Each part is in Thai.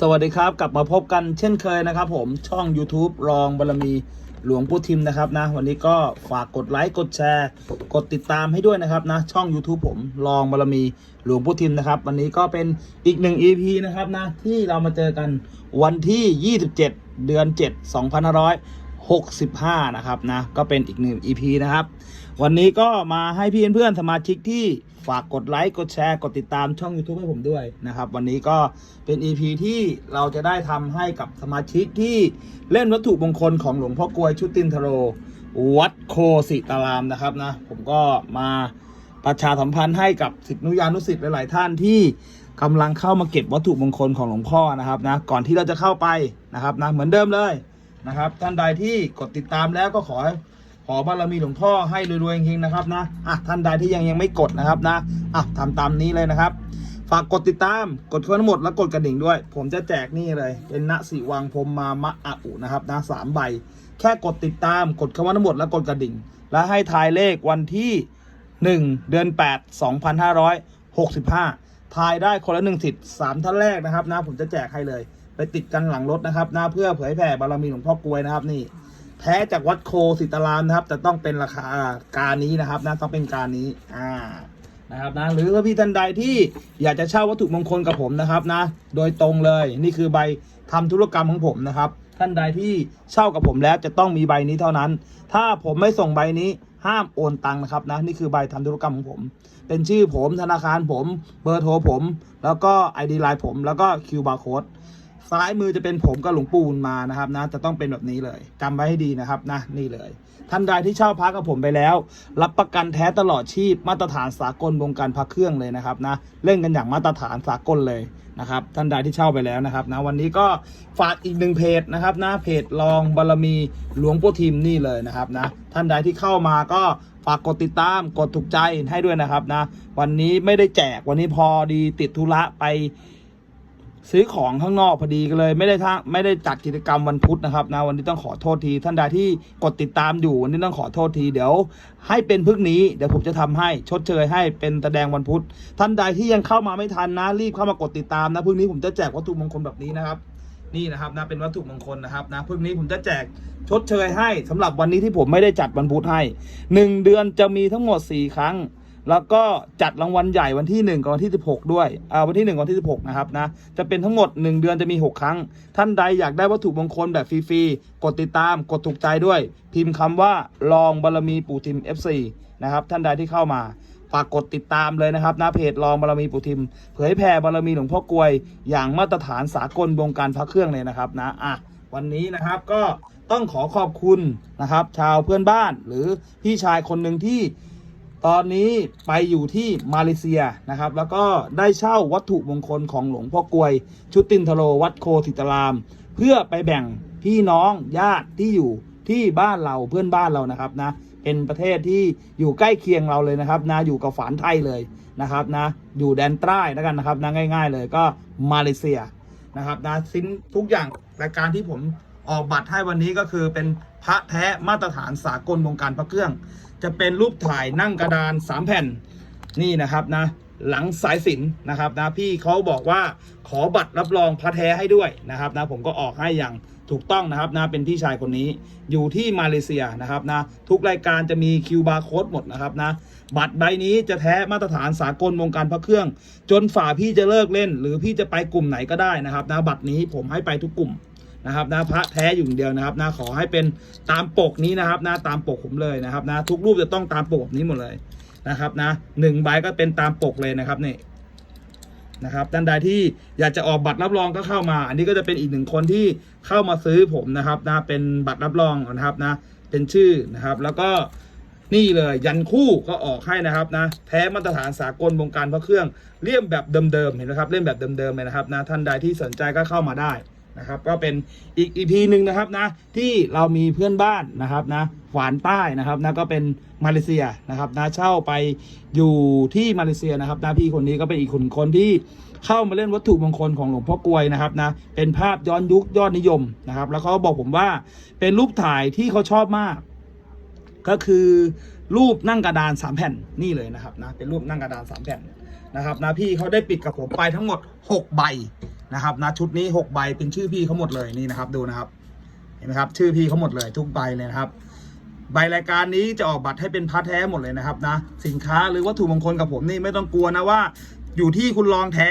สวัสดีครับ กลับมาพบกันเช่นเคยนะครับ ผมช่อง YouTube รองบารมีหลวงปู่ทิมนะครับนะ วันนี้ก็ฝากกดไลค์กดแชร์ กดติดตามให้ด้วยนะครับนะ ช่อง YouTube ผมรองบารมีหลวงปู่ทิมนะครับ วันนี้ก็เป็นอีกหนึ่ง EP นะครับนะ ที่เรามาเจอกันวันที่ 27 เดือน 7 2565 นะครับนะ ก็เป็นอีกหนึ่ง EP นะครับ วันนี้ก็มาให้พี่เพื่อนสมาชิกที่ ฝากกดไลค์กดแชร์กดติดตามช่อง YouTube ให้ผมด้วยนะครับ วันนี้ก็เป็น EP ที่เราจะได้ทำให้กับสมาชิกที่เล่นวัตถุมงคลของหลวงพ่อกลวยชุตินทโร วัดโคสิตารามนะครับนะ ผมก็มาประชาสัมพันธ์ให้กับศิษย์นุยานุศิษย์หลาย ๆ ท่านที่กำลังเข้ามาเก็บวัตถุมงคลของหลวงพ่อนะครับนะก่อนที่เราจะเข้าไปนะครับนะเหมือนเดิมเลยนะครับท่านใดที่กดติดตามแล้วก็ขอ ขอบารมีหลวงพ่อให้รวยๆจริงๆนะครับนะอะท่านใดที่ยังยังไม่กดนะครับนะอะทำตามนี้เลยนะครับ ฝากกดติดตามกดทั้งหมดแล้วกดกระดิ่งด้วย ผมจะแจกนี่เลยเป็นณสิวังพรมมามะอะอุนะครับนะสามใบ แค่กดติดตามกดคำว่าทั้งหมดแล้วกดกระดิ่ง แล้วให้ทายเลขวันที่ 1 เดือน 8 2565 ทายได้คนละหนึ่งสิทธิ์สามท่านแรกนะครับนะผมจะแจกให้เลย ไปติดกันหลังรถนะครับนะเพื่อเผยแผ่บารมีหลวงพ่อกลวยนะครับนี่ แท้จากวัดโคสิตารามนะครับ แต่ต้องเป็นราคาการนี้นะครับนะต้องเป็นการนี้อ่านะครับนะหรือถ้าพี่ท่านใดที่อยากจะเช่าวัตถุมงคลกับผมนะครับนะ โดยตรงเลยนี่คือใบทำธุรกรรมของผมนะครับ ท่านใดที่เช่ากับผมแล้วจะต้องมีใบนี้เท่านั้น ถ้าผมไม่ส่งใบนี้ห้ามโอนตังค์นะครับนะนี่คือใบทำธุรกรรมของผม เป็นชื่อผมธนาคารผม เบอร์โทรผม แล้วก็ ID ไลน์ผมแล้วก็ QR code ซ้ายมือจะเป็นผมกับหลวงปู่มานะครับนะจะต้องเป็นแบบนี้เลยจำไว้ให้ดีนะครับนะนี่เลย ท่านใดที่เช่าพักกับผมไปแล้ว รับประกันแท้ตลอดชีพมาตรฐานสากลวงการพักเครื่องเลยนะครับนะเล่นกันอย่างมาตรฐานสากลเลยนะครับท่านใดที่เช่าไปแล้วนะครับนะวันนี้ก็ฝากอีกหนึ่งเพจนะครับนะเพจรองบารมีหลวงปู่ทิมนี่เลยนะครับนะท่านใดที่เข้ามาก็ฝากกดติดตามกดถูกใจให้ด้วยนะครับนะวันนี้ไม่ได้แจกวันนี้พอดีติดธุระไป ซื้อของข้างนอกพอดีก็เลย ไม่ได้ทั้งไม่ได้จัดกิจกรรมวันพุธนะครับนะวันนี้ต้องขอโทษทีท่านใดที่กดติดตามอยู่วันนี้ต้องขอโทษทีเดี๋ยว ให้เป็นพรุ่งนี้เดี๋ยวผมจะทำให้ชดเชยให้เป็นแสดงวันพุธท่านใดที่ยังเข้ามาไม่ทันนะ รีบเข้ามากดติดตามนะพรุ่งนี้ผมจะแจกวัตถุมงคลแบบนี้นะครับ นี่นะครับนะเป็นวัตถุมงคลนะครับนะพรุ่งนี้ผมจะแจกชดเชยให้สำหรับวันนี้ที่ผมไม่ได้จัดวันพุธให้หนึ่งเดือนจะมีทั้งหมดสี่ครั้ง แล้วก็จัดรางวัลใหญ่วันที่ 1 กับวันที่ 16 ด้วยอ่าวันที่ 1 กับวันที่ 16 นะครับนะ จะเป็นทั้งหมด 1 เดือนจะมี 6 ครั้ง ท่านใดอยากได้วัตถุมงคลแบบฟรีๆ กดติดตาม กดถูกใจด้วย พิมพ์คำว่าลองบารมีปู่ทิม FC นะครับท่านใดที่เข้ามาฝากกดติดตามเลยนะครับหน้าเพจลองบารมีปู่ทิม เผยแผ่บารมีหลวงพ่อกลวย อย่างมาตรฐานสากลวงการพระเครื่องเลยนะครับนะอะวันนี้นะครับก็ต้องขอขอบคุณนะครับ ชาวเพื่อนบ้านหรือพี่ชายคนหนึ่งที่ ตอนนี้ไปอยู่ที่มาเลเซียนะครับ แล้วก็ได้เช่าวัตถุมงคลของหลวงพ่อกลวย ชุตินทโรวัดโคสิตราม เพื่อไปแบ่งพี่น้องญาติที่อยู่ที่บ้านเราเพื่อนบ้านเรานะครับนะเป็นประเทศที่อยู่ใกล้เคียงเราเลยนะครับนะอยู่กับฝานไทยเลยนะครับนะอยู่แดนใต้แล้วกันนะครับนะง่าย ๆ เลยก็มาเลเซียนะครับนะสิ้นทุกอย่างรายการที่ผม ออกบัตรให้วันนี้ก็คือเป็นพระแท้มาตรฐานสากลวงการพระเครื่อง จะเป็นรูปถ่ายนั่งกระดาน 3 แผ่นนี่นะครับนะหลังสายสินนะครับนะพี่เขาบอกว่าขอบัตรรับรองพระแท้ให้ด้วยนะครับนะผมก็ออกให้อย่างถูกต้องนะครับนะเป็นพี่ชายคนนี้อยู่ที่มาเลเซียนะครับนะทุกรายการจะมีคิวบาร์โค้ดหมดนะครับนะบัตรใบนี้จะแท้มาตรฐานสากลวงการพระเครื่อง จนฝ่าพี่จะเลิกเล่น หรือพี่จะไปกลุ่มไหนก็ได้นะครับนะบัตรนี้ผมให้ไปทุกกลุ่ม นะครับนะพระแท้อยู่อย่างเดียวนะครับนะขอให้เป็นตามปกนี้นะครับนะตามปกผมเลยนะครับนะทุกรูปจะต้องตามปกแบบนี้หมดเลยนะครับนะหนึ่งใบก็เป็นตามปกเลยนะครับนี่นะครับท่านใดที่อยากจะออกบัตรรับรองก็เข้ามา อันนี้ก็จะเป็นอีกหนึ่งคนที่เข้ามาซื้อผมนะครับนะเป็นบัตรรับรองนะครับนะเป็นชื่อนะครับ แล้วก็นี่เลยยันคู่ก็ออกให้นะครับนะแท้มาตรฐานสากลวงการพระเครื่องเลี่ยมแบบเดิมๆเห็นไหมครับเล่มแบบเดิมๆเลยนะครับนะท่านใดที่สนใจก็เข้ามาได้ นะครับ ก็เป็นอีกอีพีหนึ่งนะครับนะ ที่เรามีเพื่อนบ้านนะครับนะฝานใต้นะครับนะก็เป็นมาเลเซียนะครับนะเช่าไปอยู่ที่มาเลเซียนะครับนะพี่คนนี้ก็เป็นอีกคนคนที่เข้ามาเล่นวัตถุมงคลของหลวงพ่อกลวยนะครับนะเป็นภาพย้อนยุคยอดนิยมนะครับ แล้วเขาบอกผมว่าเป็นรูปถ่ายที่เขาชอบมาก ก็คือ รูปนั่งกระดานสามแผ่นนี่เลยนะครับนะเป็นรูปนั่งกระดานสามแผ่นนะครับนะพี่เขาได้ปิดกับผมไปทั้งหมดหกใบนะครับนะชุดนี้หกใบเป็นชื่อพี่เขาหมดเลยนี่นะครับดูนะครับเห็นไหมครับชื่อพี่เขาหมดเลยทุกใบเลยนะครับ ใบรายการนี้จะออกบัตรให้เป็นพาร์ทแท้หมดเลยนะครับนะสินค้าหรือวัตถุมงคลกับผมนี่ไม่ต้องกลัวนะว่า อยู่ที่คุณลองแท้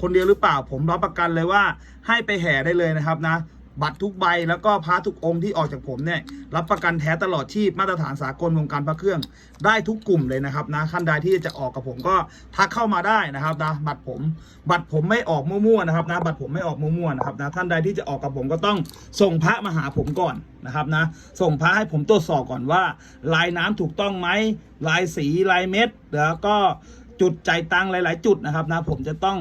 คนเดียวหรือเปล่าผมรับประกันเลยว่าให้ไปแห่ได้เลยนะครับนะ บัตรทุกใบแล้วก็พระทุกองค์ที่ออกจากผมเนี่ยรับประกันแท้ตลอดชีพมาตรฐานสากลวงการพระเครื่องได้ทุกกลุ่มเลยนะครับนะขั้นใดที่จะออกกับผมก็ทักเข้ามาได้นะครับนะบัตรผม บัตรผมไม่ออกมั่วๆนะครับนะบัตรผมไม่ออกมั่วๆนะครับนะท่านใดที่จะออกกับผมก็ต้องส่งพระมาหาผมก่อนนะครับนะส่งพระให้ผมตรวจสอบก่อนว่า ลายน้ำถูกต้องไหมลายสีลายเม็ดแล้วก็จุดใจตังหลาย ๆ จุดนะครับนะผมจะต้อง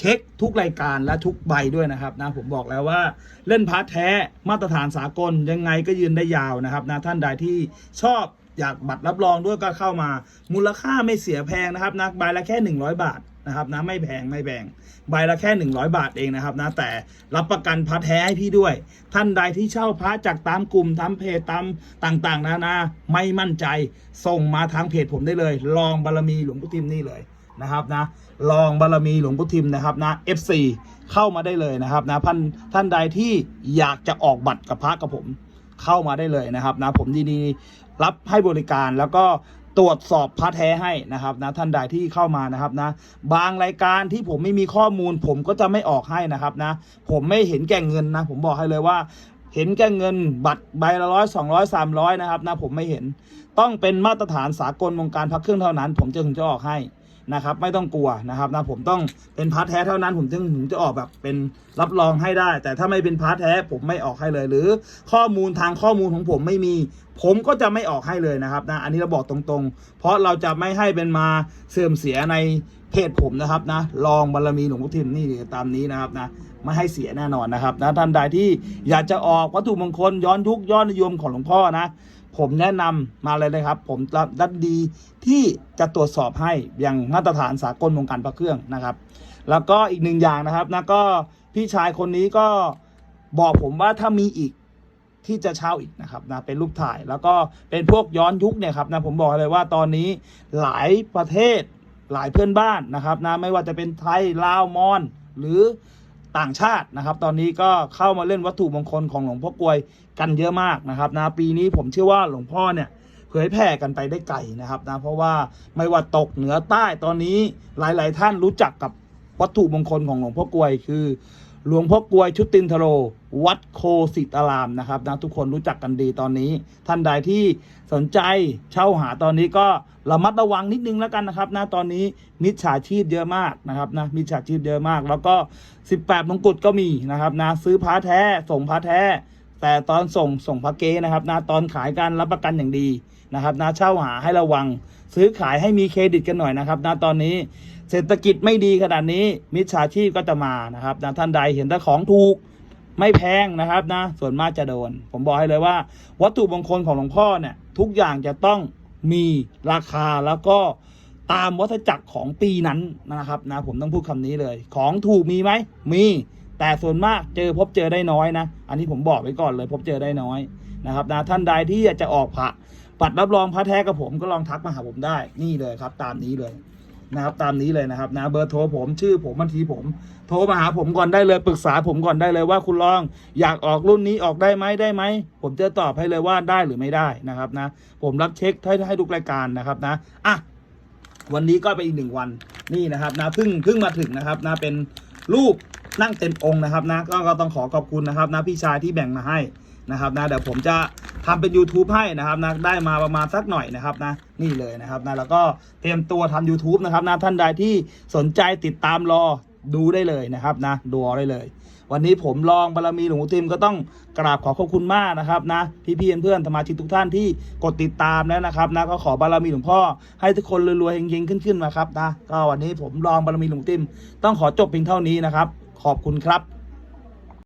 เช็คทุกรายการและทุกใบด้วยนะครับนะผมบอกแล้วว่าเล่นพาร์ทแท้มาตรฐานสากลยังไงก็ยืนได้ยาวนะครับนะท่านใดที่ชอบอยากบัตรรับรองด้วยก็เข้ามา มูลค่าไม่เสียแพงนะครับนะใบละแค่ 100 บาทนะครับนะไม่แพงไม่แพงใบละแค่ 100 บาทเองนะครับนะแต่รับประกันพระแท้ให้พี่ด้วย ท่านใดที่เช่าพระจากตามกลุ่มตามเพจตามต่างๆ นานาไม่มั่นใจส่งมาทางเพจผมได้เลย ลองบารมีหลวงพุทิมนี่เลย นะครับนะลองบารมีหลวงพุทิมนะครับนะ F4 เข้ามาได้เลยนะครับนะท่านท่านใดที่อยากจะออกบัตรกับพระกับผมเข้ามาได้เลยนะครับนะผมดีๆรับให้บริการแล้วก็ตรวจสอบพระแท้ให้นะครับนะท่านใดที่เข้ามานะครับนะ บางรายการที่ผมไม่มีข้อมูล ผมก็จะไม่ออกให้นะครับนะ ผมไม่เห็นแก่เงินนะ ผมบอกให้เลยว่า เห็นแก่เงินบัตรใบละร้อยสองร้อยสามร้อยนะครับนะผมไม่เห็นต้องเป็นมาตรฐานสากลวงการพักเครื่องเท่านั้น ผมจึงจะออกให้ นะครับ ไม่ต้องกลัวนะครับนะผมต้องเป็นพาร์ทแท้เท่านั้นผมจึงถึงจะออกแบบเป็นรับรองให้ได้ แต่ถ้าไม่เป็นพาร์ทแท้ผมไม่ออกให้เลย หรือข้อมูลทางข้อมูลของผมไม่มี ผมก็จะไม่ออกให้เลยนะครับนะอันนี้เราบอกตรงๆ เพราะเราจะไม่ให้เป็นมาเสื่อมเสียในเพจผมนะครับนะลองบารมีหลวงพุทิมนี่ตามนี้นะครับนะไม่ให้เสียแน่นอนนะครับนะท่านใดที่อยากจะออกวัตถุมงคลย้อนยุคย้อนนิยมของหลวงพ่อนะ ผมแนะนำมาเลยนะครับ ผมรัดดีที่จะตรวจสอบให้อย่างมาตรฐานสากลวงการพระเครื่องนะครับ แล้วก็อีกหนึ่งอย่างนะครับนะก็พี่ชายคนนี้ก็บอกผมว่าถ้ามีอีกที่จะเช่าอีกนะครับนะเป็นรูปถ่ายแล้วก็เป็นพวกย้อนยุคเนี่ยครับนะผมบอกเลยว่าตอนนี้หลายประเทศหลายเพื่อนบ้านนะครับนะไม่ว่าจะเป็นไทยลาวมอญหรือ ต่างชาตินะครับ ตอนนี้ก็เข้ามาเล่นวัตถุมงคลของหลวงพ่อกลวยกันเยอะมากนะครับนะปีนี้ผมเชื่อว่าหลวงพ่อเนี่ยเผยแผ่กันไปได้ไกลนะครับนะเพราะว่าไม่ว่าตกเหนือใต้ตอนนี้หลาย ๆ ท่านรู้จักกับวัตถุมงคลของหลวงพ่อกลวยคือ หลวงพ่อกลวยชุตินทโร วัดโคสิตารามนะครับนะทุกคนรู้จักกันดีตอนนี้ ท่านใดที่สนใจเช่าหาตอนนี้ก็ระมัดระวังนิดนึงแล้วกันนะครับนะตอนนี้มิจฉาชีพเยอะมากนะครับนะมิจฉาชีพเยอะมาก แล้วก็ 18มงกุฎก็มีนะครับนะซื้อพระแท้ส่งพระแท้ แต่ตอนส่งส่งพระเกนะครับนะตอนขายการรับประกันอย่างดีนะครับนะเช่าหาให้ระวัง ซื้อขายให้มีเครดิตกันหน่อยนะครับนะตอนนี้เศรษฐกิจไม่ดีขนาดนี้มิจฉาชีพก็จะมานะครับนะท่านใดเห็นแต่ของถูกไม่แพงนะครับนะส่วนมากจะโดน ผมบอกให้เลยว่า วัตถุมงคลของหลวงพ่อเนี่ยทุกอย่างจะต้องมีราคาแล้วก็ตามวัฏจักรของปีนั้นนะครับนะผมต้องพูดคำนี้เลย ของถูกมีไหมมี แต่ส่วนมากเจอพบเจอได้น้อยนะ อันนี้ผมบอกไว้ก่อนเลย พบเจอได้น้อยนะครับนะท่านใดที่อยากจะออกพระปัดรับรองพระแท้กับผมก็ลองทักมาหาผมได้นี่เลยครับ ตามนี้เลยนะครับตามนี้เลยนะครับนะเบอร์โทรผมชื่อผมบัญชีผม โทรมาหาผมก่อนได้เลยปรึกษาผมก่อนได้เลยว่าคุณลองอยากออกรุ่นนี้ออกได้ไหมได้ไหม ผมจะตอบให้เลยว่าได้หรือไม่ได้นะครับนะ ผมรับเช็คให้ให้ทุกรายการนะครับนะอะวันนี้ก็เป็นอีกหนึ่งวันนี่นะครับนะเพิ่งเพิ่งมาถึงนะครับนะเป็นรูป นั่งเต็มองค์นะครับนะก็ก็ต้องขอขอบคุณนะครับนะพี่ชายที่แบ่งมาให้นะครับนะเดี๋ยวผมจะทำเป็น YouTube ให้นะครับนะได้มาประมาณสักหน่อยนะครับนะนี่เลยนะครับนะแล้วก็เตรียมตัวทำ YouTube นะครับนะท่านใดที่สนใจติดตามรอดูได้เลยนะครับนะดูได้เลย วันนี้ผมลองบารมีหลวงปู่ทิมก็ต้องกราบขอขอบคุณมากนะครับนะพี่ๆเพื่อนสมาชิกทุกท่านที่กดติดตามแล้วนะครับนะก็ขอบารมีหลวงพ่อให้ทุกคนรวยๆเฮงๆขึ้นๆมาครับนะก็วันนี้ผมลองบารมีหลวงปู่ทิมต้องขอจบเพียงเท่านี้นะครับ ขอบคุณครับ